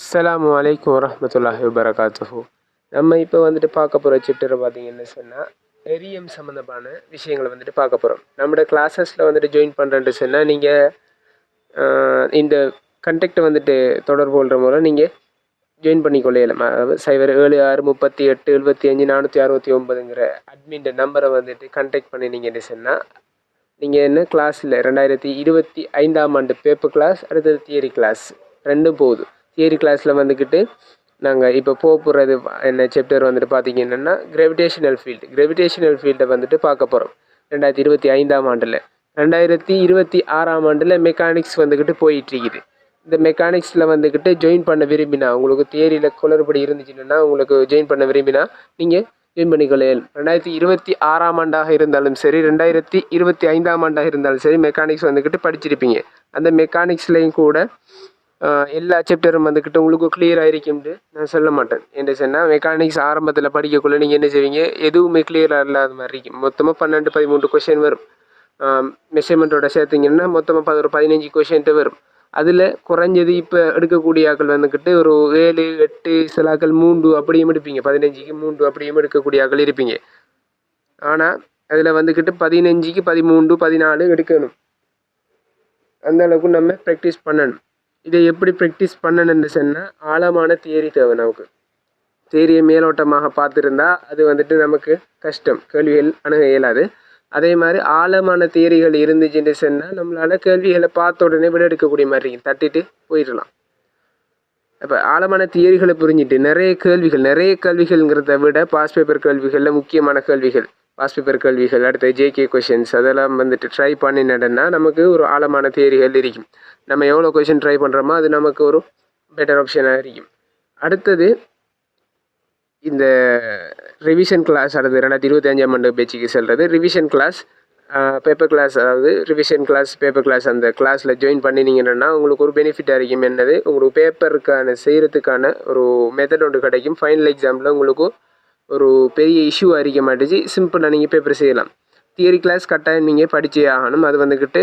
அஸ்லாம் அலைக்கும் வரமத்துல்லாஹி வபரகாத்துஹு நம்ம இப்போ வந்துட்டு பார்க்க போகிற சாப்டரை பார்த்தீங்கன்னு சொன்னால் எரியம் சம்மந்தமான விஷயங்களை வந்துட்டு பார்க்க போகிறோம் நம்மளோட கிளாஸஸில் வந்துட்டு ஜாயின் பண்ணுறேன்ட்டு சொன்னால் நீங்கள் இந்த கண்டெக்டை வந்துட்டு தொடர்பு கொள்கிற மூலம் நீங்கள் ஜாயின் பண்ணிக்கொள்ளையிலும் அதாவது சைபர் ஏழு ஆறு முப்பத்தி எட்டு எழுபத்தி அஞ்சு நானூற்றி அறுபத்தி ஒம்பதுங்கிற அட்மின் நம்பரை வந்துட்டு கண்டெக்ட் பண்ணினீங்கன்னு சொன்னால் நீங்கள் என்ன கிளாஸில் ரெண்டாயிரத்தி இருபத்தி ஐந்தாம் ஆண்டு பேப்பர் கிளாஸ் அடுத்தது தியரி கிளாஸ் ரெண்டும் போகுது தியரி கிளாஸில் வந்துக்கிட்டு நாங்கள் இப்போ போக போகிறது என்ன சாப்டர் வந்துட்டு பார்த்தீங்கன்னா கிராவிடேஷனல் ஃபீல்டு கிராவிடேஷனல் ஃபீல்டை வந்துட்டு பார்க்க போகிறோம் ரெண்டாயிரத்தி இருபத்தி ஐந்தாம் ஆண்டில். ரெண்டாயிரத்தி இருபத்தி ஆறாம் ஆண்டில் மெக்கானிக்ஸ் வந்துக்கிட்டு போயிட்டுருக்குது. இந்த மெக்கானிக்ஸில் வந்துக்கிட்டு ஜாயின் பண்ண விரும்பினா உங்களுக்கு தியரியில் குளறுபடி இருந்துச்சுன்னா உங்களுக்கு ஜாயின் பண்ண விரும்பினா நீங்கள் ஜாயின் பண்ணிக்கொள்ளையல் ரெண்டாயிரத்தி இருபத்தி ஆறாம் ஆண்டாக இருந்தாலும் சரி ரெண்டாயிரத்தி இருபத்தி ஐந்தாம் ஆண்டாக இருந்தாலும் சரி மெக்கானிக்ஸ் வந்துக்கிட்டு படிச்சிருப்பீங்க. அந்த மெக்கானிக்ஸ்லேயும் கூட எல்லா சாப்டரும் வந்துக்கிட்டு உங்களுக்கு கிளியராக இருக்கும்னு நான் சொல்ல மாட்டேன். என்ன சொன்னால் மெக்கானிக்ஸ் ஆரம்பத்தில் படிக்கக்குள்ளே நீங்கள் என்ன செய்வீங்க? எதுவுமே கிளியராக இல்லாத மாதிரி இருக்கும். மொத்தமாக பன்னெண்டு பதிமூன்று கொஷின் வரும். மெஷர்மெண்ட்டோட சேர்த்திங்கன்னா மொத்தமாக பத ஒரு பதினஞ்சு கொஷின்ட்டு வரும். அதில் குறைஞ்சது இப்போ எடுக்கக்கூடிய ஆக்கள் வந்துக்கிட்டு ஒரு ஏழு எட்டு சில ஆக்கள் மூன்று அப்படியும் எடுப்பீங்க. பதினஞ்சுக்கு மூன்று அப்படியும் எடுக்கக்கூடிய ஆக்கள் இருப்பீங்க. ஆனால் அதில் வந்துக்கிட்டு பதினஞ்சுக்கு பதிமூன்று பதினாலு எடுக்கணும். அந்த அளவுக்கு நம்ம ப்ராக்டிஸ் பண்ணணும். இதை எப்படி ப்ராக்டிஸ் பண்ணணும்னு சொன்னால் ஆழமான தியரி தேவை நமக்கு. தியரியை மேலோட்டமாக பார்த்துருந்தா அது வந்துட்டு நமக்கு கஷ்டம். கேள்விகள் அணுக இயலாது. அதே மாதிரி ஆழமான தியரிகள் இருந்துச்சுன்னு சொன்னால் நம்மளால் கேள்விகளை பார்த்த உடனே விட எடுக்கக்கூடிய மாதிரி இருக்கும் தட்டிட்டு போயிடலாம். அப்போ ஆழமான தியரிகளை புரிஞ்சுட்டு நிறைய கேள்விகள் நிறைய கேள்விகள்ங்கிறத விட பாஸ் பேப்பர் கேள்விகளில் முக்கியமான கேள்விகள் பாஸ் பேப்பர் கேள்விகள் அடுத்து ஜேகே கொஷின்ஸ் அதெல்லாம் வந்துட்டு ட்ரை பண்ணினடன்னா நமக்கு ஒரு ஆழமான தியரிகள் இருக்கும். நம்ம எவ்வளோ கொஷின் ட்ரை பண்ணுறோமோ அது நமக்கு ஒரு பெட்டர் ஆப்ஷனாக இருக்கும். அடுத்தது இந்த ரிவிஷன் கிளாஸ் அடுத்து ரெண்டாயிரத்தி இருபத்தஞ்சாம் ஆண்டு பேச்சுக்கு செல்கிறது ரிவிஷன் கிளாஸ் பேப்பர் கிளாஸ் அதாவது ரிவிஷன் கிளாஸ் பேப்பர் கிளாஸ் அந்த கிளாஸில் ஜாயின் பண்ணினீங்கன்னா உங்களுக்கு ஒரு பெனிஃபிட்டாக இருக்கும். என்னது? உங்களுக்கு பேப்பருக்கான செய்கிறதுக்கான ஒரு மெத்தட் ஒன்று கிடைக்கும். ஃபைனல் எக்ஸாமில் உங்களுக்கு ஒரு பெரிய இஷ்யூ அறிக்க மாட்டேச்சு. சிம்பிளாக நீங்கள் பேப்பர் செய்யலாம். தியரி கிளாஸ் கட்டாயம் நீங்கள் படித்தே ஆகணும். அது வந்துக்கிட்டு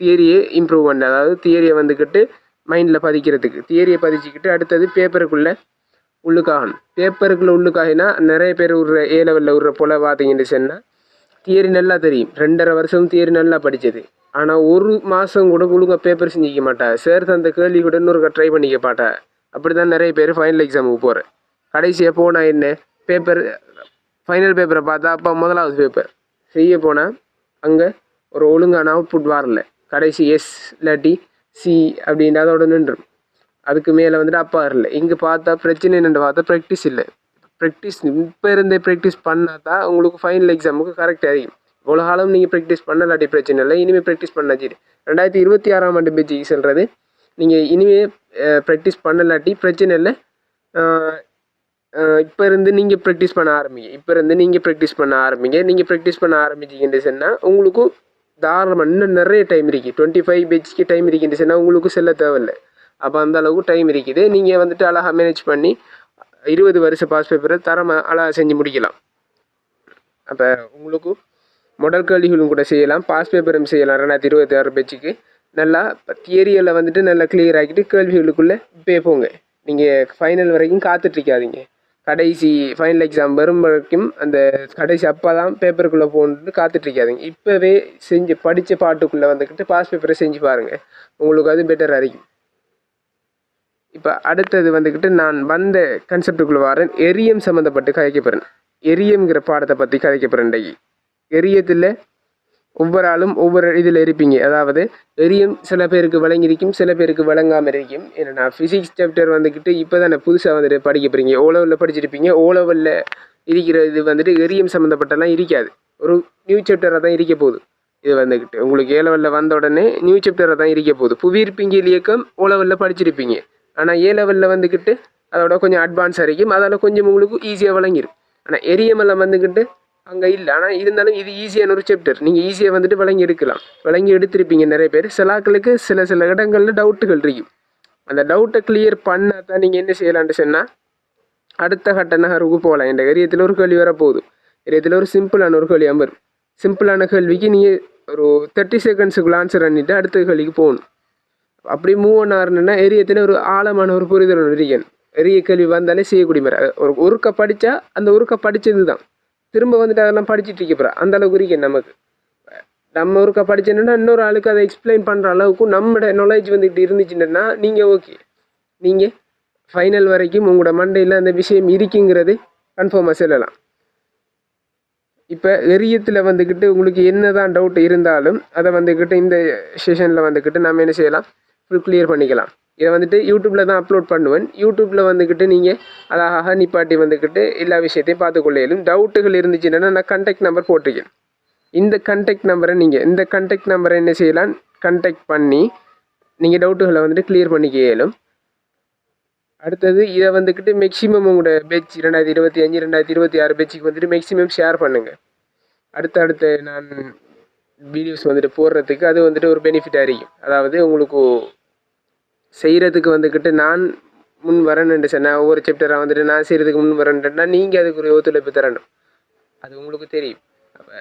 தியரியை இம்ப்ரூவ் பண்ண. அதாவது தியரியை வந்துக்கிட்டு மைண்டில் பதிக்கிறதுக்கு. தியரியை பதிச்சுக்கிட்டு அடுத்தது பேப்பருக்குள்ளே உள்ளுக்காகணும். பேப்பருக்குள்ளே உள்ளுக்காகினா நிறைய பேர் விடுற ஏ லெவலில் விடுற போல் பார்த்தீங்கன்னு சொன்னால் தியரி நல்லா தெரியும். ரெண்டரை வருஷம் தியரி நல்லா படித்தது ஆனால் ஒரு மாதம் கூட ஒழுங்கா பேப்பர் செஞ்சிக்க மாட்டா. சார் தந்த கேள்வி கூட இன்னொருக்கா ட்ரை பண்ணிக்க மாட்டா. அப்படி தான் நிறைய பேர் ஃபைனல் எக்ஸாமுக்கு போகிறேன் கடைசியாக போனால் என்ன? பேப்பர் ஃபைனல் பேப்பரை பார்த்தா அப்போ முதலாவது பேப்பர் செய்ய போனால் அங்கே ஒரு ஒழுங்கான அவுட்புட் வரல. கடைசி எஸ் இல்லாட்டி சி அப்படின்ற அதோட நின்றும். அதுக்கு மேலே வந்துட்டு அப்பா இல்லை இங்கே பார்த்தா பிரச்சனை என்னென்னு பார்த்தா ப்ராக்டிஸ் இல்லை. ப்ராக்டிஸ் இப்போ இருந்தே ப்ராக்டிஸ் பண்ணால் தான் உங்களுக்கு ஃபைனல் எக்ஸாமுக்கு கரெக்டாக இருக்கும் இவ்வளோ காலம் நீங்கள் ப்ராக்டிஸ் பண்ணலாட்டி பிரச்சனை இல்லை. இனிமேல் ப்ராக்டிஸ் பண்ணா சரி. ரெண்டாயிரத்தி இருபத்தி ஆறாம் ஆண்டு பேச்சுக்கு சொல்கிறது நீங்கள் இனிமேல் ப்ராக்டிஸ் பண்ணலாட்டி பிரச்சனை இல்லை. இப்போ இருந்து நீங்கள் ப்ராக்டிஸ் பண்ண ஆரம்பிங்க. இப்போ இருந்து நீங்கள் ப்ராக்டிஸ் பண்ண ஆரம்பிங்க. நீங்கள் ப்ராக்டிஸ் பண்ண ஆரம்பிச்சிங்கன்னு சொன்னால் உங்களுக்கும் தாராளமாக இன்னும் நிறைய டைம் இருக்குது டுவெண்ட்டி ஃபைவ் பேஜ்க்கு டைம் இருக்குன்னு உங்களுக்கு செல்ல தேவையில்லை. அப்போ அந்த அளவுக்கு டைம் இருக்குது. நீங்கள் வந்துட்டு அழகாக மேனேஜ் பண்ணி இருபது வருஷ பாஸ் பேப்பரை தரமாக அழகாக செஞ்சு முடிக்கலாம். அப்போ உங்களுக்கு மொடல் கல்விகளும் கூட செய்யலாம். பாஸ் பேப்பரும் செய்யலாம். ரெண்டாயிரத்தி இருபத்தி ஆறு பேச்சுக்கு நல்லா தியரியில் வந்துட்டு நல்லா கிளியர் ஆக்கிட்டு கேள்விகளுக்குள்ளே இப்போயே போங்க. நீங்கள் ஃபைனல் வரைக்கும் காத்துட்ருக்காதீங்க கடைசி ஃபைனல் எக்ஸாம் வரும் வரைக்கும் அந்த கடைசி அப்போ தான் பேப்பருக்குள்ளே போகணுன்னு காத்துட்ருக்காதீங்க இப்போவே செஞ்சு படித்த பாட்டுக்குள்ளே வந்துக்கிட்டு பாஸ் பேப்பரை செஞ்சு பாருங்கள் உங்களுக்கு அது பெட்டராக இருக்கும். இப்போ அடுத்தது வந்துக்கிட்டு நான் வந்த கன்செப்டுக்குள்ளே வரேன். எரியம் சம்மந்தப்பட்டு கதைக்க போகிறேன் எரியம்ங்கிற பாடத்தை பற்றி கதைக்க போகிறேன் இன்றைக்கி. எரியத்தில் ஒவ்வொரு ஆளும் ஒவ்வொரு இதில் இருப்பீங்க. அதாவது எரியம் சில பேருக்கு விளங்கியிருக்கும் சில பேருக்கு விளங்காமல் இருக்கும். ஏன்னா ஃபிசிக்ஸ் சாப்டர் வந்துக்கிட்டு இப்போ தானே புதுசாக வந்துட்டு படிக்க போகிறீங்க ஓ லெவலில் படிச்சிருப்பீங்க. ஓ லெவலில் இருக்கிற இது வந்துட்டு எரியம் சம்மந்தப்பட்டெல்லாம் இருக்காது. ஒரு நியூ சாப்டராக தான் இருக்க போகுது. இது வந்துக்கிட்டு உங்களுக்கு ஏ லெவலில் வந்த உடனே நியூ சாப்டராக தான் இருக்க போகுது. புவியீர்ப்பியல் இயக்கம் ஓ லெவலில் படிச்சிருப்பீங்க. ஆனால் ஏ லெவலில் வந்துக்கிட்டு அதோட கொஞ்சம் அட்வான்ஸாக இருக்கும். அதில் கொஞ்சம் உங்களுக்கு ஈஸியாக விளங்கிடும் ஆனால் எரியமெல்லாம் வந்துக்கிட்டு அங்கே இல்லை. ஆனால் இருந்தாலும் இது ஈஸியான ஒரு சாப்டர் நீங்கள் ஈஸியாக வந்துட்டு விளங்கி எடுக்கலாம். விளங்கி எடுத்திருப்பீங்க நிறைய பேர். சிலாக்களுக்கு சில சில இடங்களில் டவுட்டுகள் இருக்கும் அந்த டவுட்டை கிளியர் பண்ணால் தான் நீங்கள் என்ன செய்யலான்ட்டு சொன்னால் அடுத்த கட்ட நகர்வுக்கு போகலாம். இந்த எரியத்தில் ஒரு கேள்வி வரப்போகுது. எரியத்தில் ஒரு சிம்பிளான ஒரு கேள்வி வரும் சிம்பிளான கேள்விக்கு நீங்கள் ஒரு தேர்ட்டி செகண்ட்ஸுக்குள்ள ஆன்சர் பண்ணிவிட்டு அடுத்த கேள்விக்கு போகணும். அப்படி மூவ் ஒன் ஆறுனா எரியத்தில் ஒரு ஆழமான ஒரு புரிதல் இருக்கேன் இருக்கணும். எரிய கேள்வி வந்தாலே செய்யக்கூடிய மாதிரி ஒரு ஒருக்க படித்தா அந்த ஒருக்க படித்தது தான் திரும்ப வந்துட்டு அதெல்லாம் படிச்சுட்டு இருக்க அந்த அளவுக்கு இருக்கேன் நமக்கு. நம்ம ஒருக்கா படிச்சேன்னா இன்னொரு ஆளுக்கு அதை எக்ஸ்பிளைன் பண்ணுற அளவுக்கு நம்மளோட நாலேஜ் வந்துக்கிட்டு இருந்துச்சுன்னா நீங்கள் ஓகே நீங்கள் ஃபைனல் வரைக்கும் உங்களோட மண்டையில் அந்த விஷயம் இருக்குங்கிறது கன்ஃபார்மாக சொல்லலாம். இப்போ எரியத்தில் வந்துக்கிட்டு உங்களுக்கு என்ன தான் டவுட் இருந்தாலும் அதை வந்துக்கிட்டு இந்த செஷனில் வந்துக்கிட்டு நம்ம என்ன செய்யலாம்? ஃபுல் கிளியர் பண்ணிக்கலாம். இதை வந்துட்டு யூடியூப்பில் தான் அப்லோட் பண்ணுவேன். யூடியூப்பில் வந்துக்கிட்டு நீங்கள் அழகாக நிப்பாட்டி வந்துக்கிட்டு எல்லா விஷயத்தையும் பார்த்துக்கொள்ளையிலும் டவுட்டுகள் இருந்துச்சுன்னா நான் கண்டெக்ட் நம்பர் போட்டிருக்கேன். இந்த கண்டெக்ட் நம்பரை நீங்கள் இந்த கண்டெக்ட் நம்பரை என்ன செய்யலாம்? கண்டெக்ட் பண்ணி நீங்கள் டவுட்டுகளை வந்துட்டு கிளியர் பண்ணிக்க இயலும் அடுத்தது இதை வந்துக்கிட்டு மேக்ஸிமம் உங்களோட பேட்ச் ரெண்டாயிரத்தி இருபத்தி அஞ்சு ரெண்டாயிரத்தி இருபத்தி ஆறு பேட்சுக்கு வந்துட்டு மேக்ஸிமம் ஷேர் பண்ணுங்கள் அடுத்த அடுத்த நான் வீடியோஸ் வந்துட்டு போடுறதுக்கு அது வந்துட்டு ஒரு பெனிஃபிட்டாக இருக்கும். அதாவது உங்களுக்கு செய்கிறதுக்கு வந்துக்கிட்டு நான் முன் வரணுன்ட்டு சார் நான் ஒவ்வொரு சாப்டராக வந்துட்டு நான் செய்கிறதுக்கு முன் வரேன்ட்டுனா நீங்கள் அதுக்கு ஒரு ஒத்துழைப்பு தரணும். அது உங்களுக்கு தெரியும். அப்போ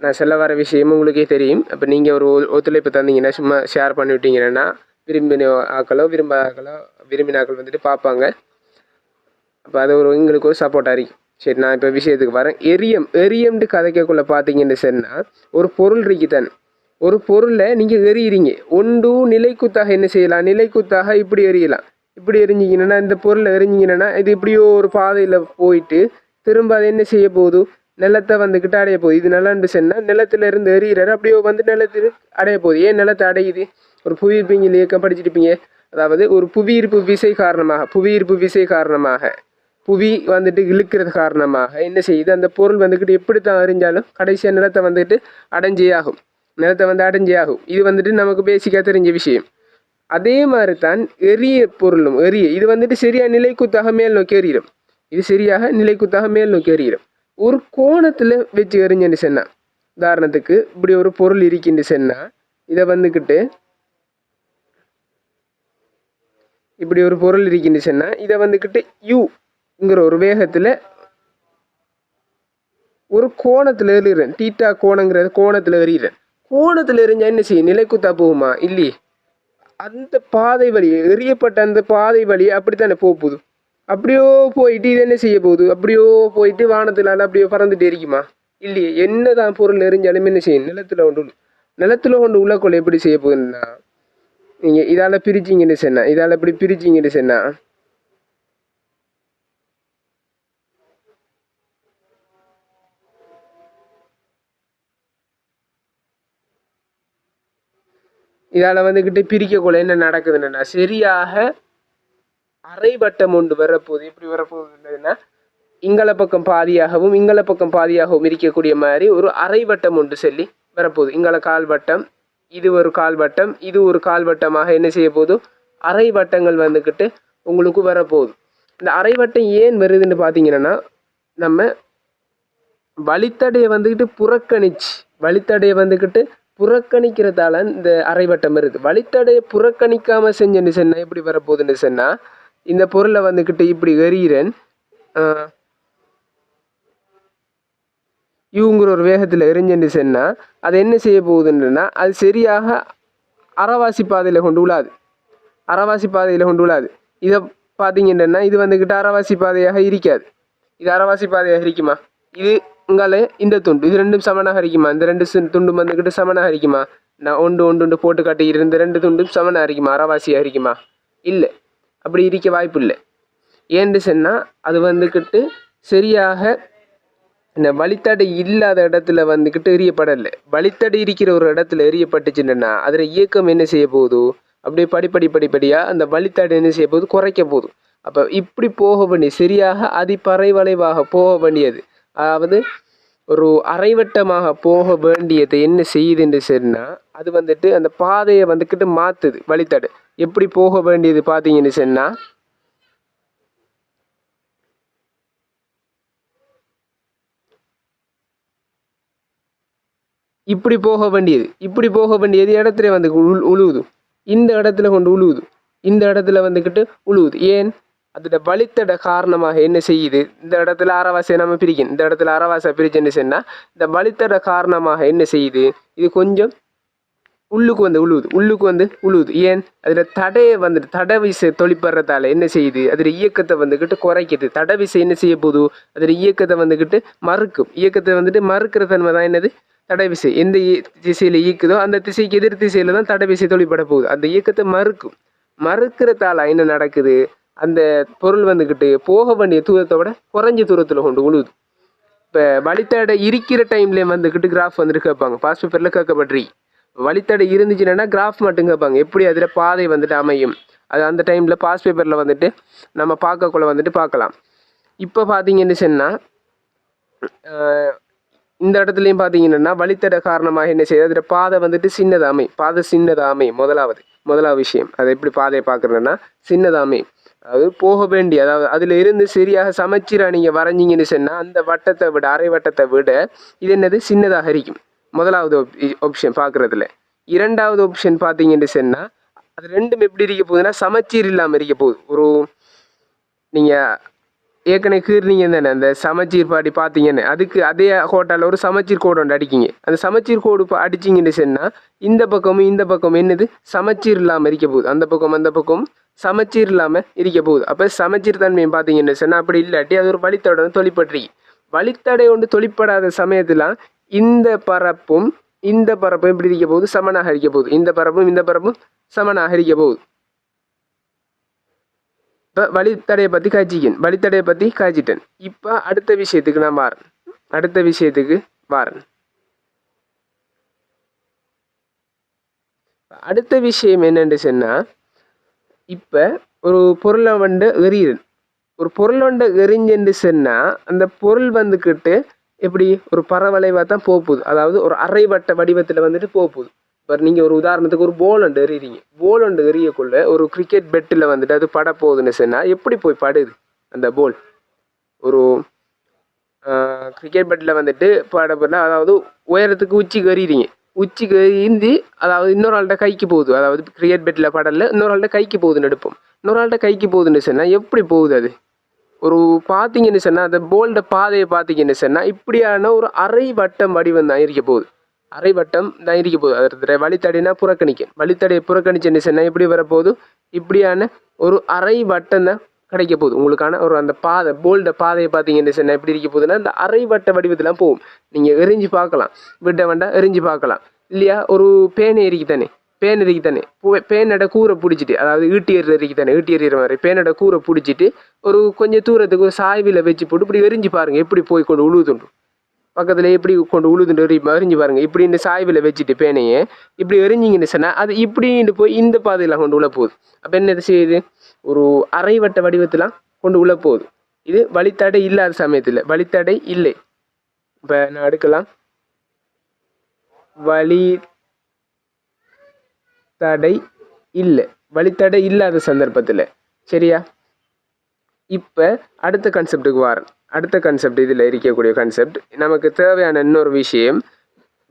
நான் சொல்ல வர விஷயம் உங்களுக்கே தெரியும். அப்போ நீங்கள் ஒரு ஒ- ஒத்துழைப்பு தந்தீங்கன்னா சும்மா ஷேர் பண்ணி விட்டீங்கன்னா விரும்பின ஆக்களோ விரும்பாத ஆக்களோ விரும்பின ஆக்கள் வந்துட்டு பார்ப்பாங்க. அப்போ அது ஒரு எங்களுக்கு ஒரு சப்போர்ட்டாக இருக்கும் சரி நான் இப்போ விஷயத்துக்கு வரேன். எரியம் எரியம்ட்டு கதைக்கக்குள்ளே பார்த்தீங்கன்னு சொன்னால் ஒரு பொருள் இருக்குதானே ஒரு பொருளை நீங்கள் எறிகிறீங்க ஒன்று நிலைக்குத்தாக என்ன செய்யலாம்? நிலைக்குத்தாக இப்படி எறியலாம். இப்படி எரிஞ்சிங்கன்னா இந்த பொருளை எரிஞ்சிங்கன்னா இது இப்படியோ ஒரு பாதையில் போயிட்டு திரும்ப அது என்ன செய்ய போகுது? நிலத்தை வந்துக்கிட்டு அடைய போகுது. இது நிலம்னு சொன்னால் நிலத்துல இருந்து எறிகிறாரு அப்படியோ வந்து நிலத்தில் அடைய போகுது. ஏன் நிலத்தை அடையுது? ஒரு புவியீர்ப்பிங்கில் இயக்கம் படிச்சிருப்பீங்க அதாவது ஒரு புவியீர்ப்பு விசை காரணமாக புவியீர்ப்பு விசை காரணமாக புவி வந்துட்டு இழுக்கிறது காரணமாக என்ன செய்யுது? அந்த பொருள் வந்துக்கிட்டு எப்படி தான் அறிஞ்சாலும் கடைசியாக நிலத்தை வந்துட்டு அடைஞ்சே ஆகும். நிலத்தை வந்து அடைஞ்சே ஆகும் இது வந்துட்டு நமக்கு பேசிக்காக தெரிஞ்ச விஷயம் அதே மாதிரி தான் எரிய பொருளும் எரிய இது வந்துட்டு சரியாக நிலைக்குத்தாக மேல் நோக்கி எறிகிறோம் இது சரியாக நிலைக்குத்தாக மேல் நோக்கி எறிகிறோம் ஒரு கோணத்தில் வச்சு எறிஞ்சேன்னு சொன்னால் உதாரணத்துக்கு இப்படி ஒரு பொருள் இருக்கின்னு சொன்னால் இதை வந்துக்கிட்டு இப்படி ஒரு பொருள் இருக்கின்னு சொன்னால் இதை வந்துக்கிட்டு யூங்கிற ஒரு வேகத்தில் ஒரு கோணத்தில் எறிகிறேன் டீட்டா கோணங்கிற கோணத்தில் எறிகிறேன் கோணத்தில் எரிஞ்சால் என்ன செய்யும்? நிலைக்குத்தா போகுமா? இல்லையே. அந்த பாதை வழி எறியப்பட்ட அந்த பாதை வழி அப்படித்தானே போக போகுது? அப்படியோ போயிட்டு இது என்ன செய்ய போகுது? அப்படியோ போயிட்டு வானத்தினால அப்படியோ பறந்துட்டு இருக்குமா? இல்லையே. என்னதான் பொருள் எரிஞ்சாலும் என்ன செய்யும்? நிலத்துல கொண்டு நிலத்தில் நிலத்துல கொண்டு உள்ளக்குள்ள எப்படி செய்ய போகுதுன்னா நீங்கள் இதால் பிரிச்சிங்கன்னு சொன்னா இதால் இப்படி பிரிச்சிங்கன்னு சொன்னா இதால் வந்துக்கிட்டு பிரிக்கக்குள்ள என்ன நடக்குதுன்னா சரியாக அரைவட்டம் ஒன்று வரப்போகுது. எப்படி வரப்போகுதுன்னா இங்கள பக்கம் பாதியாகவும் இங்கள பக்கம் பாதியாகவும் இருக்கக்கூடிய மாதிரி ஒரு அரைவட்டம் ஒன்று சொல்லி வரப்போகுது. இங்கள கால்வட்டம் இது ஒரு கால்வட்டம் இது ஒரு கால்வட்டமாக என்ன செய்ய போதும் அரை வட்டங்கள் வந்துக்கிட்டு உங்களுக்கு வரப்போகுது. இந்த அரைவட்டம் ஏன் வருதுன்னு பார்த்தீங்கன்னா நம்ம வழித்தடையை வந்துக்கிட்டு புறக்கணிச்சு வழித்தடையை வந்துக்கிட்டு புறக்கணிக்கிறதால இந்த அரைவட்டம் வருது. வழித்தடையை புறக்கணிக்காம செஞ்சேன்னு சொன்னால் எப்படி வரப்போகுதுன்னு சொன்னால் இந்த பொருளை வந்துக்கிட்டு இப்படி எறிகிறேன். இவங்கிற ஒரு வேகத்தில் எரிஞ்சுன்னு சொன்னால் அது என்ன செய்ய போகுதுன்னா அது சரியாக அறவாசி பாதையில் கொண்டு விழாது அறவாசி பாதையில் கொண்டு விழாது இதை பார்த்தீங்கன்னா இது வந்துக்கிட்டு அறவாசி பாதையாக இருக்காது. இது அறவாசி பாதையாக இருக்குமா? இது உங்கால இந்த துண்டு இது ரெண்டும் சமனாக அரிக்குமா இந்த ரெண்டு துண்டு துண்டும் வந்துக்கிட்டு சமனாக அரிக்குமா நான் ஒன்று ஒன்று ஒன்று போட்டு காட்டி இந்த ரெண்டு துண்டும் சமனாக அரிக்குமா அறவாசியாக அரிக்குமா இல்லை. அப்படி இருக்க வாய்ப்பு இல்லை ஏன்னு சொன்னால் அது வந்துக்கிட்டு சரியாக இந்த வழித்தடை இல்லாத இடத்துல வந்துக்கிட்டு எரியப்படலை வழித்தடை இருக்கிற ஒரு இடத்துல எரியப்பட்டுச்சுன்னா அதில் இயக்கம் என்ன செய்ய போகுது? அப்படியே படிப்படி படிப்படியாக அந்த வழித்தடை என்ன செய்ய போகுது? குறைக்க போகுது. அப்போ இப்படி போக வேண்டிய சரியாக அதிபறை வளைவாக போக வேண்டியது. அதாவது ஒரு அரைவட்டமாக போக வேண்டியது என்ன செய்யுதுன்னு சொன்னால் அது வந்துட்டு அந்த பாதையை வந்துக்கிட்டு மாற்றுது வழித்தடை. எப்படி போக வேண்டியது பார்த்தீங்கன்னு சொன்னால் இப்படி போக வேண்டியது இப்படி போக வேண்டியது இடத்துல வந்து உழுவுது. இந்த இடத்துல கொண்டு உழுவுது. இந்த இடத்துல வந்துக்கிட்டு உழுவுது. ஏன்? அதோட வழித்தட காரணமாக என்ன செய்யுது? இந்த இடத்துல அறவாசை நம்ம பிரிக்கணும். இந்த இடத்துல அறவாசை பிரிச்சுன்னு சொன்னால் இந்த வழித்தட காரணமாக என்ன செய்யுது? இது கொஞ்சம் உள்ளுக்கு வந்து உழுவுது. உள்ளுக்கு வந்து உழுவுது. ஏன்? அதில் தடையை வந்துட்டு தடை விசை தொழிப்படுறதால என்ன செய்யுது? அதில் இயக்கத்தை வந்துக்கிட்டு குறைக்குது. தடை விசை என்ன செய்ய போகுது? அதில் இயக்கத்தை வந்துக்கிட்டு மறுக்கும். இயக்கத்தை வந்துட்டு மறுக்கிற தன்மை தான் என்னது? தடை விசை. எந்த திசையில் இயக்குதோ அந்த திசைக்கு எதிர் திசையில் தான் தடை விசை தொழிற்பட போகுது. அந்த இயக்கத்தை மறுக்கும். மறுக்கிறதால என்ன நடக்குது? அந்த பொருள் வந்துக்கிட்டு போக வேண்டிய தூரத்தை விட குறைஞ்ச தூரத்தில் கொண்டு உழுவுது. இப்போ வழித்தடை இருக்கிற டைம்ல வந்துக்கிட்டு கிராஃப் வந்துட்டு கேட்பாங்க. பாஸ் பேப்பரில் கேட்கப்பட்றி வழித்தடை இருந்துச்சுன்னா கிராஃப் மட்டும் கேட்பாங்க. எப்படி அதில் பாதை வந்துட்டு அமையும்? அது அந்த டைமில் பாஸ் பேப்பரில் வந்துட்டு நம்ம பார்க்கக்குள்ள வந்துட்டு பார்க்கலாம். இப்போ பார்த்தீங்கன்னு சொன்னால் இந்த இடத்துலையும் பார்த்தீங்கன்னா வழித்தட காரணமாக என்ன செய்யுது? அதில் பாதை வந்துட்டு சின்னதாமை. பாதை சின்னதாக அமையும் முதலாவது முதலாவது விஷயம். அதை எப்படி பாதையை பார்க்குறதுன்னா சின்னதாக அதாவது போக வேண்டிய அதாவது அதில் இருந்து சரியாக சமச்சீராக நீங்கள் வரைஞ்சிங்கன்னு சொன்னால் அந்த வட்டத்தை விட அரை வட்டத்தை விட இது என்னது? சின்னதாக இருக்கும். முதலாவது ஆப்ஷன் பார்க்குறதுல. இரண்டாவது ஆப்ஷன் பார்த்தீங்கன்னு சொன்னால் அது ரெண்டும் எப்படி இருக்க போகுதுன்னா சமச்சீர் இல்லாமல் இருக்க போகுது. ஒரு நீங்கள் ஏற்கனவே கீறினீங்க தானே அந்த சமச்சீர் பாடி பார்த்தீங்கன்னு. அதுக்கு அதே ஹோட்டலில் ஒரு சமச்சீர் கோடு ஒன்று அடிக்கிங்க. அந்த சமச்சீர் கோடு இப்போ அடிச்சிங்கன்னு சொன்னால் இந்த பக்கமும் இந்த பக்கமும் என்னது? சமச்சீர் இல்லாமல் இருக்க போகுது. அந்த பக்கம் அந்த பக்கம் சமச்சீர் இல்லாமல் இருக்க போகுது. அப்போ சமச்சீர் தன்மையை பார்த்தீங்கன்னு சொன்னால் அப்படி இல்லாட்டி அது ஒரு வழித்தடை தொழிப்பட்டிருக்கு வழித்தடை ஒன்று தொழிற்படாத சமயத்தில் இந்த பரப்பும் இந்த பரப்பும் எப்படி இருக்க போகுது? சமனாக இருக்க போகுது. இந்த பரப்பும் இந்த பரப்பும் சமனாக இருக்க போகுது. இப்போ வழித்தடையை பற்றி காய்ச்சிக்கேன். வழித்தடையை பற்றி காய்ச்சிட்டேன். இப்போ அடுத்த விஷயத்துக்கு நான் வாரேன். அடுத்த விஷயத்துக்கு வாரேன். அடுத்த விஷயம் என்னென்று சொன்னால் இப்போ ஒரு பொருளை வந்து எறியுது ஒரு பொருள் வந்து எரிஞ்சுன்னு சொன்னால் அந்த பொருள் வந்துக்கிட்டு எப்படி ஒரு பரவளைவாக தான் போகுது. அதாவது ஒரு அரைவட்ட வடிவத்தில் வந்துட்டு போகுது. இப்போ நீங்கள் ஒரு உதாரணத்துக்கு ஒரு போல் ஒன்று எறிகிறீங்க. போல் ஒன்று எறியக்குள்ள ஒரு கிரிக்கெட் பெட்டில் வந்துட்டு அது பட போகுதுன்னு சொன்னால் எப்படி போய் படுது அந்த போல் ஒரு கிரிக்கெட் பெட்டில் வந்துட்டு பட போனால் அதாவது உயரத்துக்கு உச்சிக்கு எறிகிறீங்க. உச்சிக்கு ஈந்தி அதாவது இன்னொரு ஆள்கிட்ட கைக்கு போகுது. அதாவது கிரிக்கெட் பெட்டில் படலில் இன்னொரு ஆள்கிட்ட கைக்கு போகுதுன்னு எடுப்போம். இன்னொரு ஆள்கிட்ட கைக்கு போகுதுன்னு சொன்னால் எப்படி போகுது அது? ஒரு பார்த்தீங்கன்னு சொன்னால் அந்த போல்ட பாதையை பார்த்தீங்கன்னு சொன்னால் இப்படியான ஒரு அரை வட்டம் வடிவம் தான் இருக்க போகுது. அரை வட்டம் தான் இருக்க போகுது. அது வழித்தடைனா புறக்கணிக்க. வழித்தடையை புறக்கணிச்சுன்னு சொன்னால் எப்படி வரப்போகுது? இப்படியான ஒரு அரை வட்டம் தான் கிடைக்க போகுது. உங்களுக்கான ஒரு அந்த பாதை போல்ட பாதையை பார்த்தீங்கன்னு சொன்னால் எப்படி இருக்க போகுதுன்னா அந்த அரை வட்ட வடிவத்தில் போகும். நீங்கள் எரிஞ்சு பார்க்கலாம். விட்ட வேண்டாம் எரிஞ்சு பார்க்கலாம். இல்லையா? ஒரு பேனை எரிக்கு தானே. பேன் எரிக்கு தானே. பேனோட கூரை பிடிச்சிட்டு அதாவது ஈட்டி எறிற எரிக்கு தானே. ஈட்டி எறிகிற மாதிரி பேனோட கூரை பிடிச்சிட்டு ஒரு கொஞ்சம் தூரத்துக்கு ஒரு சாய்வில் வச்சு போட்டு இப்படி எரிஞ்சு பாருங்கள் எப்படி போய் கொண்டு உழுவுதுண்டு பக்கத்தில் எப்படி கொண்டு உழுதுண்டு எறி எரிஞ்சு பாருங்கள் இப்படி இந்த சாய்வில் வச்சுட்டு பேனையை இப்படி எரிஞ்சிங்கன்னு சொன்னால் அது இப்படின்ட்டு போய் இந்த பாதையில் கொண்டு உள்ள போகுது. அப்போ என்ன செய்யுது? ஒரு அரைவட்ட வடிவத்தில் கொண்டு உள்ள போகுது. இது வழித்தடை இல்லாத சமயத்தில் வழித்தடை இல்லை. இப்போ நான் எடுக்கலாம் வழி தடை இல்லை. வழித்தடை இல்லாத சந்தர்ப்பத்தில் சரியா? இப்போ அடுத்த கான்செப்டுக்கு வரேன். அடுத்த கான்செப்ட் இதில் இருக்கக்கூடிய கான்செப்ட் நமக்கு தேவையான இன்னொரு விஷயம்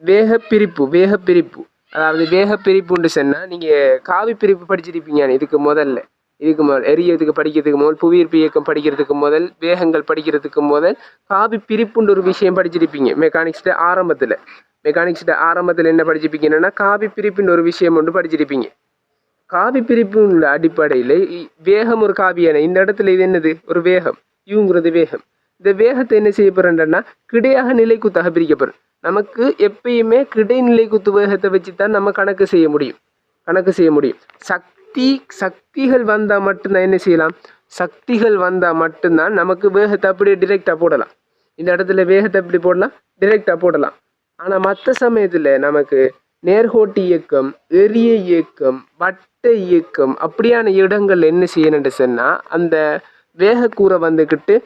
வேகப்பிரிப்பு வேகப்பிரிப்பு. அதாவது வேகப்பிரிப்புன்னு சொன்னால் நீங்கள் காவி பிரிப்பு படிச்சிருப்பீங்க இதுக்கு முதல்ல. இதுக்கு முதல் எரியதுக்கு படிக்கிறதுக்கு முதல் புவியீர்ப்பு இயக்கம் படிக்கிறதுக்கு முதல் வேகங்கள் படிக்கிறதுக்கு முதல் காபி பிரிப்புன்ற ஒரு விஷயம் படிச்சிருப்பீங்க. மெக்கானிக்ஸ்ட ஆரம்பத்தில். மெக்கானிக்ஸ்ட ஆரம்பத்தில் என்ன படிச்சிருப்பீங்கன்னா காபி பிரிப்புன்ற ஒரு விஷயம் ஒன்று படிச்சிருப்பீங்க. காவி பிரிப்பின் அடிப்படையில் வேகம் ஒரு காவியான இந்த இடத்துல இது என்னது? ஒரு வேகம். யூங்கிறது வேகம். இந்த வேகத்தை என்ன செய்ய போறேன்னா கிடையாக நிலைக்குத்தாக பிரிக்கப்படும். நமக்கு எப்பயுமே கிடைநிலை குத்து வேகத்தை வச்சு தான் நம்ம கணக்கு செய்ய முடியும். கணக்கு செய்ய முடியும். சக்தி சக்திகள் வந்தால் மட்டும்தான் என்ன செய்யலாம்? சக்திகள் வந்தால் மட்டும்தான் நமக்கு வேகத்தை அப்படியே டிரெக்டாக போடலாம். இந்த இடத்துல வேகத்தை எப்படி போடலாம்? டிரெக்டாக போடலாம். ஆனால் மற்ற சமயத்தில் நமக்கு நேர்கோட்டு இயக்கம் எரிய இயக்கம் வட்ட இயக்கம் அப்படியான இடங்கள் என்ன செய்யணும்னு சொன்னால் அந்த வேகக்கூரை வந்துக்கிட்டு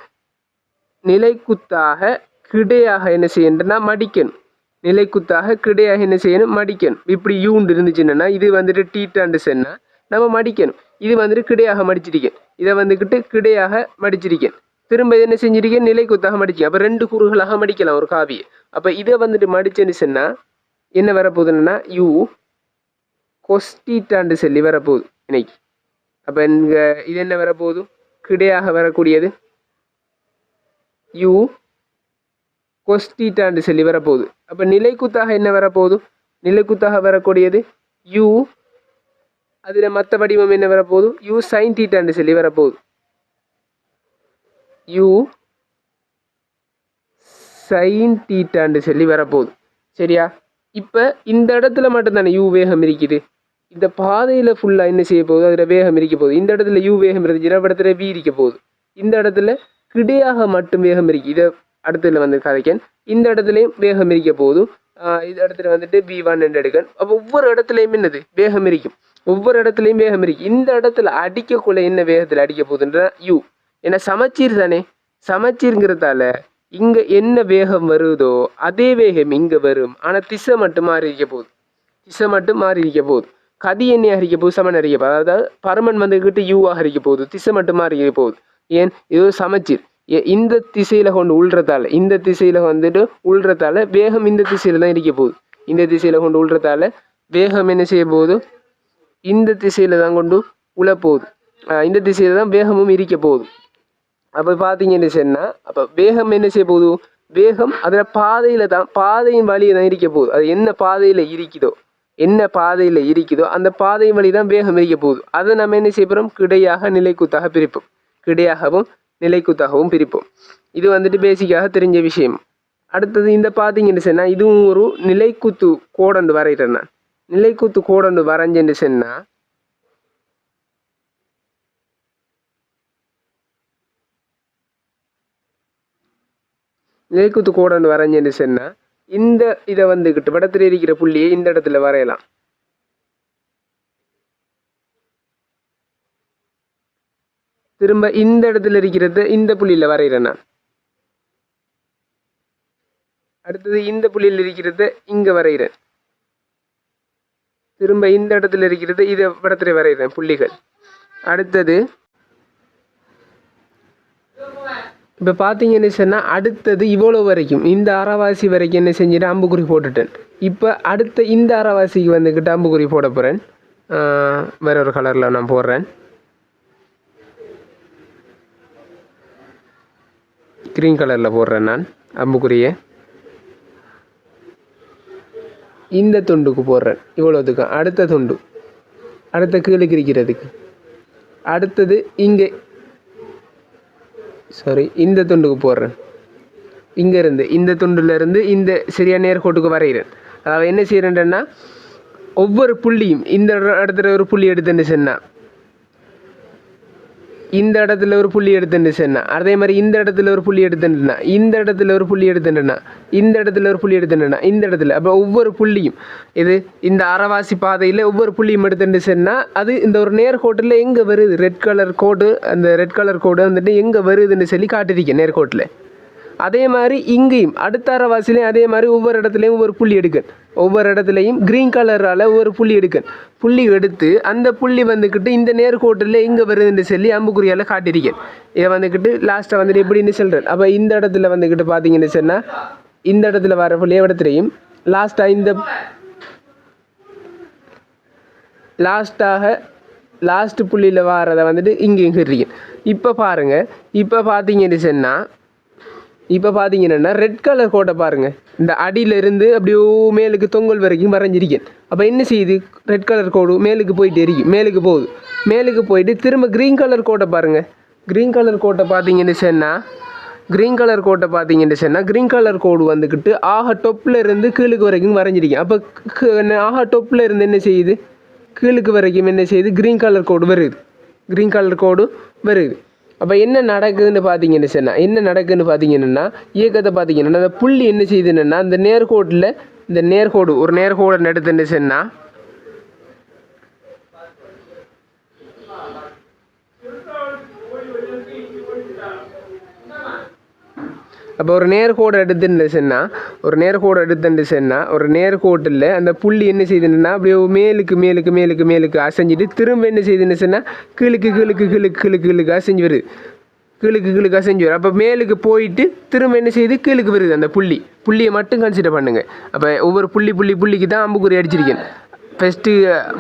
நிலைக்குத்தாக கிடையாக என்ன செய்யணும்னா மடிக்கணும். நிலைக்குத்தாக கிடையாக என்ன செய்யணும்? மடிக்கணும். இப்படி யூண்டு இருந்துச்சுன்னா இது வந்துட்டு டீட்டாண்டு சொன்னா நம்ம மடிக்கணும். இது வந்துட்டு கிடையாக மடிச்சிருக்கேன். இதை வந்துக்கிட்டு கிடையாக மடிச்சிருக்கேன். திரும்ப என்ன செஞ்சிருக்கேன்? நிலைக்குத்தாக மடிச்சிருக்கேன். அப்போ ரெண்டு குறுகளாக மடிக்கலாம் ஒரு காவியை. அப்போ இதை வந்துட்டு மடிச்சேன்னு சொன்னால் என்ன வரப்போகுதுன்னா யூ கொஸ்டீட்டாண்டு சொல்லி வரப்போகுது இன்னைக்கு. அப்போ இங்கே இது என்ன வரப்போகுது? கிடையாக வரக்கூடியது யூ கொஸ்டீட்டாண்டு சொல்லி வரப்போகுது. அப்போ நிலைக்குத்தாக என்ன வரப்போகுது? நிலைக்குத்தாக வரக்கூடியது யூ அதில் மற்ற வடிவம் என்ன வரப்போகுது? யூ சைன் தீட்டான்னு சொல்லி வரப்போகுது. யூ சைன் தீட்டான்னு சொல்லி வரப்போகுது. சரியா? இப்போ இந்த இடத்துல மட்டும்தானே யூ வேகம் இருக்குது. இந்த பாதையில் ஃபுல்லாக என்ன செய்ய போகுது? அதில் வேகம் இருக்க போகுது. இந்த இடத்துல யூ வேகம் இருந்துச்சு இந்த இடத்துல வி இருக்க போகுது. இந்த இடத்துல கிடையாக மட்டும் வேகம் இருக்கு. இதை அடுத்ததுல வந்து கதைக்கன். இந்த இடத்துலையும் வேகம் இருக்க போதும் இது இந்த இடத்துல வந்துட்டு பி ஒன் என்று எடுக்கன் அப்போ ஒவ்வொரு இடத்துலையும் என்னது? வேகம் இருக்கும். ஒவ்வொரு இடத்துலையும் வேகம் இருக்கு. இந்த இடத்துல அடிக்கக்குள்ள என்ன வேகத்தில் அடிக்க போகுதுன்ற யூ ஏன்னா சமச்சீர் தானே? சமச்சீருங்கிறதால இங்க என்ன வேகம் வருதோ அதே வேகம் இங்க வரும். ஆனா திசை மட்டும் மாறி இருக்க போகுது. திசை மட்டும் மாறி இருக்க போகுது. கதி எண்ணெய் அரிக்க போகுது? சமன் அரிக்க போகுது. அதாவது பரமன் வந்துக்கிட்டு யூவாக அரிக்க போகுது. திசை மட்டும் மாறி இருக்க போகுது. ஏன்? இது சமச்சீர். ஏ- இந்த திசையில கொண்டு உள்றதால இந்த திசையில வந்துட்டு உள்றதால வேகம் இந்த திசையில தான் இருக்க போகுது. இந்த திசையில கொண்டு உள்றதால வேகம் என்ன செய்ய போகுது? இந்த திசையில் தான் கொண்டு உழப்போகுது இந்த திசையில் தான் வேகமும் இருக்க போகுது. அப்போ பார்த்தீங்கன்னு சொன்னால் அப்போ வேகம் என்ன செய்ய போகுது? வேகம் அதில் பாதையில் தான் பாதையின் வழியை தான் இருக்க போகுது. அது என்ன பாதையில் இருக்குதோ என்ன பாதையில் இருக்குதோ அந்த பாதையின் வழி தான் வேகம் இருக்க போகுது. அதை நம்ம என்ன செய்ய போகிறோம் கிடையாக நிலைக்குத்தாக பிரிப்போம். கிடையாகவும் நிலைக்குத்தாகவும் பிரிப்போம். இது வந்துட்டு பேசிக்காக தெரிஞ்ச விஷயம். அடுத்தது இந்த பார்த்தீங்கன்னு சொன்னால் இதுவும் ஒரு நிலைக்குத்து கோடண்டு வரைகிறேன் நான். நிலைக்குத்து கோடண்டு வரைஞ்சேன்னு சொன்னால் நிலைக்குத்து கோடண்டு வரைஞ்சேன்னு சொன்னால் இந்த இதை வந்துக்கிட்டு படத்தில் இருக்கிற புள்ளியை இந்த இடத்துல வரையலாம். திரும்ப இந்த இடத்துல இருக்கிறத இந்த புள்ளியில் வரைகிறேன் நான். அடுத்தது இந்த புள்ளியில் இருக்கிறத இங்கே வரைகிறேன் திரும்ப இந்த இடத்துல இருக்கிறது இதை படத்தில் வரைகிறேன் புள்ளிகள். அடுத்தது இப்போ பார்த்தீங்கன்னு சொன்னால் அடுத்தது இவ்வளோ வரைக்கும் இந்த அறவாசி வரைக்கும் என்ன செஞ்சுட்டு அம்புக்குறி போட்டுட்டேன். இப்போ அடுத்த இந்த அறவாசிக்கு வந்துக்கிட்டு அம்புக்குறி போட போகிறேன் வேற ஒரு கலரில் நான் போடுறேன். க்ரீன் கலரில் போடுறேன் நான் அம்புக்குறியை. இந்த துண்டுக்கு போடுறேன். இவ்வளோத்துக்கு அடுத்த துண்டு. அடுத்த கீழே கிரிக்கிறதுக்கு. அடுத்தது இங்கே. சாரி இந்த துண்டுக்கு போடுறேன். இங்கேருந்து இந்த துண்டுலேருந்து இந்த சரியான நேர்கோட்டுக்கு வரைகிறேன். அதாவது என்ன செய்கிறேன்னா ஒவ்வொரு புள்ளியும் இந்த இடத்துல ஒரு புள்ளி எடுத்துன்னு சொன்னால் இந்த இடத்துல ஒரு புள்ளி எடுத்துட்டுச்சுன்னா அதே மாதிரி இந்த இடத்துல ஒரு புள்ளி எடுத்துட்டுனா இந்த இடத்துல ஒரு புள்ளி எடுத்துட்டுனா இந்த இடத்துல ஒரு புள்ளி எடுத்துட்டுனா இந்த இடத்துல. அப்போ ஒவ்வொரு புள்ளியும் இது இந்த அறவாசி பாதையில் ஒவ்வொரு புள்ளியும் எடுத்துட்டுச்சுன்னா அது இந்த ஒரு நேர்கோட்டில் எங்கே வருது? ரெட் கலர் கோடு அந்த ரெட் கலர் கோடு வந்துட்டு எங்கே வருதுன்னு சொல்லி காட்டிருக்கேன் நேர்கோட்டில் அதே மாதிரி இங்கேயும் அடுத்த அரைவாசிலையும் அதே மாதிரி ஒவ்வொரு இடத்துலையும் ஒவ்வொரு புள்ளி எடுக்கணும் ஒவ்வொரு இடத்துலையும் க்ரீன் கலரால் ஒவ்வொரு புள்ளி எடுக்கணும் புள்ளி எடுத்து அந்த புள்ளி வந்துக்கிட்டு இந்த நேர்கோட்டில் இங்கே வருதுன்னு சொல்லி அம்புக்குறியால் காட்டியிருக்கேன். இதை வந்துக்கிட்டு லாஸ்ட்டாக வந்துட்டு எப்படின்னு சொல்கிறேன் அப்போ இந்த இடத்துல வந்துக்கிட்டு பார்த்தீங்கன்னு சொன்னால் இந்த இடத்துல வர புள்ளி இடத்துலையும் லாஸ்ட்டாக இந்த லாஸ்ட்டாக லாஸ்ட் புள்ளியில் வாரதை வந்துட்டு இங்கேயும் இருக்கேன் இப்போ பாருங்கள் இப்போ பார்த்தீங்கன்னு சொன்னால் இப்போ பார்த்தீங்கன்னா ரெட் கலர் கோட்டை பாருங்கள் இந்த அடியிலிருந்து அப்படியோ மேலுக்கு தொங்கல் வரைக்கும் வரைஞ்சிருக்கேன். அப்போ என்ன செய்யுது? ரெட் கலர் கோடு மேலுக்கு போயிட்டு எரிக்கும் மேலுக்கு போகுது. மேலுக்கு போயிட்டு திரும்ப க்ரீன் கலர் கோட்டை பாருங்கள் க்ரீன் கலர் கோட்டை பார்த்தீங்கன்னு சொன்னால் க்ரீன் கலர் கோட்டை பார்த்தீங்கன்னு சொன்னால் க்ரீன் கலர் கோடு வந்துக்கிட்டு ஆஹா டொப்பில் இருந்து கீழுக்கு வரைக்கும் வரைஞ்சிருக்கேன். அப்போ என்ன- ஆஹா டொப்பில் இருந்து என்ன செய்யுது? கீழுக்கு வரைக்கும் என்ன செய்யுது? க்ரீன் கலர் கோடு வருது. க்ரீன் கலர் கோடு வருது. அப்போ என்ன நடக்குதுன்னு பார்த்தீங்கன்னு சொன்னால் என்ன நடக்குதுன்னு பார்த்தீங்கன்னா இயக்கத்தை பார்த்தீங்கன்னா அந்த புள்ளி என்ன செய்யுதுன்னா அந்த நேர்கோட்டில் இந்த நேர்கோடு ஒரு நேர்கோடை நடத்துன்னு சொன்னால் அப்போ ஒரு நேர்கோடு எடுத்துட்டு சொன்னால் ஒரு நேர்கோடு எடுத்துன்னு சொன்னால் ஒரு நேர்கோட்டில் அந்த புள்ளி என்ன செய்துன்னா அப்படியே மேலுக்கு மேலுக்கு மேலுக்கு மேலுக்கு அசைஞ்சிட்டு திரும்ப என்ன செய்யுதுன்னு சொன்னால் கிழுக்கு கிழுக்கு கிழுக்கு கிழுக்கு கீழுக்கு அசைஞ்சு வருது. கீழுக்கு கீழுக்கு அசைஞ்சு வரும். அப்போ மேலுக்கு போயிட்டு திரும்ப என்ன செய்யுது கீழுக்கு வருது அந்த புள்ளி. புள்ளியை மட்டும் கன்சிடர் பண்ணுங்கள் அப்போ ஒவ்வொரு புள்ளி புள்ளி புள்ளிக்கு தான் அம்புக்குறி அடிச்சிருக்கேன். ஃபஸ்ட்டு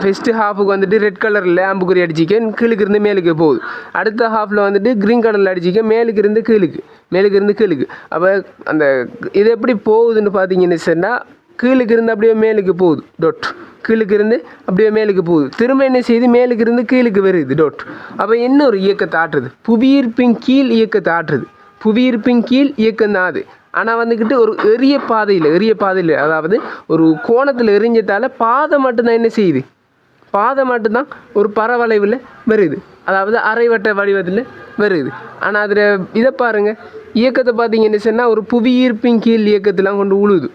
ஃபஸ்ட்டு ஹாஃபுக்கு வந்துட்டு ரெட் கலரில் அம்புக்குறி அடிச்சிக்க கீழுக்கு இருந்து மேலுக்கு போகுது. அடுத்த ஹாஃபில் வந்துட்டு க்ரீன் கலரில் அடிச்சிக்க மேலுக்கு இருந்து கீழுக்கு மேலுக்கு இருந்து கீழுக்கு. அப்போ அந்த இது எப்படி போகுதுன்னு பார்த்தீங்கன்னு சொன்னால் கீழுக்கு இருந்து அப்படியே மேலுக்கு போகுது டொட் கீழுக்கு இருந்து அப்படியே மேலுக்கு போகுது. திரும்ப என்ன செய்யுது? மேலுக்கு இருந்து கீழுக்கு வருது டொட் அப்போ என்ன ஒரு இயக்கத்தை ஆட்டுறது. புவியீர்ப்பின் கீழ் இயக்கத்தை ஆட்டுறது. புவியீர்ப்பின் கீழ் இயக்கம் தான் அது. ஆனால் வந்துக்கிட்டு ஒரு எரிய பாதையில் எரிய பாதையில் அதாவது ஒரு கோணத்தில் எரிஞ்சதால பாதை மட்டும்தான் என்ன செய்யுது? பாதை மட்டும்தான் ஒரு பரவளைவில் வருது. அதாவது அரைவட்ட வடிவத்தில் வருது. ஆனால் அதில் இதை பாருங்கள் இயக்கத்தை பார்த்தீங்கன்னு சொன்னால் ஒரு புவியீர்ப்பின் கீழ் இயக்கத்தெலாம் கொண்டு உழுது.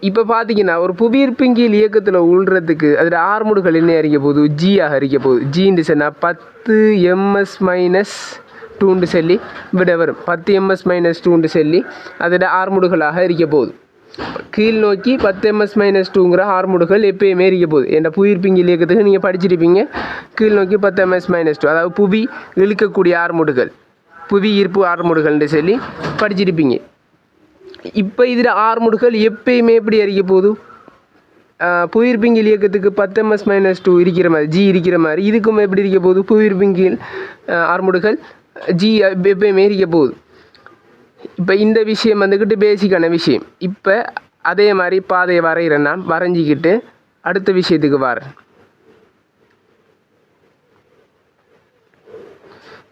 இப்போ பார்த்தீங்கன்னா ஒரு புவியீர்ப்பின் கீழ் இயக்கத்தில் உழுறதுக்கு அதில் ஆர்முடுகள் என்ன அறிக்க போகுது? ஜியாக அறிக்க போகுது. ஜின்னு சொன்னால் பத்து எம்எஸ் மைனஸ் டூண்டு சொல்லி விட வரும். பத்து எம்எஸ் மைனஸ் டூண்டு சொல்லி அதில் ஆர்முடுகளாக இருக்க போகுது. கீழ் நோக்கி பத்து எம்எஸ் மைனஸ் டூங்கிற ஹார்மோடுகள் எப்பயுமே இருக்க போகுது. என்ற புவியீர்ப்பிங்கில் இயக்கத்துக்கு நீங்கள் படிச்சிருப்பீங்க. கீழ் நோக்கி பத்து எம்எஸ் மைனஸ் டூ அதாவது புவி இழுக்கக்கூடிய ஆர்முடுகள். புவி ஈர்ப்பு ஆர்முடுகள்னு சொல்லி படிச்சிருப்பீங்க. இப்போ இதில் ஆர்முடுகள் எப்பயுமே எப்படி அறிக்க போகுது? புவியீர்ப்பிங்கில் இயக்கத்துக்கு பத்து எம்எஸ் மைனஸ் டூ இருக்கிற மாதிரி ஜி இருக்கிற மாதிரி இதுக்கும் எப்படி இருக்க போகுது? புவியீர்ப்பிங்கில் ஆர்முடுகள் ஜி எப்பயுமே இருக்க போகுது. இப்போ இந்த விஷயம் வந்துக்கிட்டு பேசிக்கான விஷயம். இப்போ அதே மாதிரி பாதையை வரைகிறேன் நான். வரைஞ்சிக்கிட்டு அடுத்த விஷயத்துக்கு வரேன்.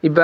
இப்போ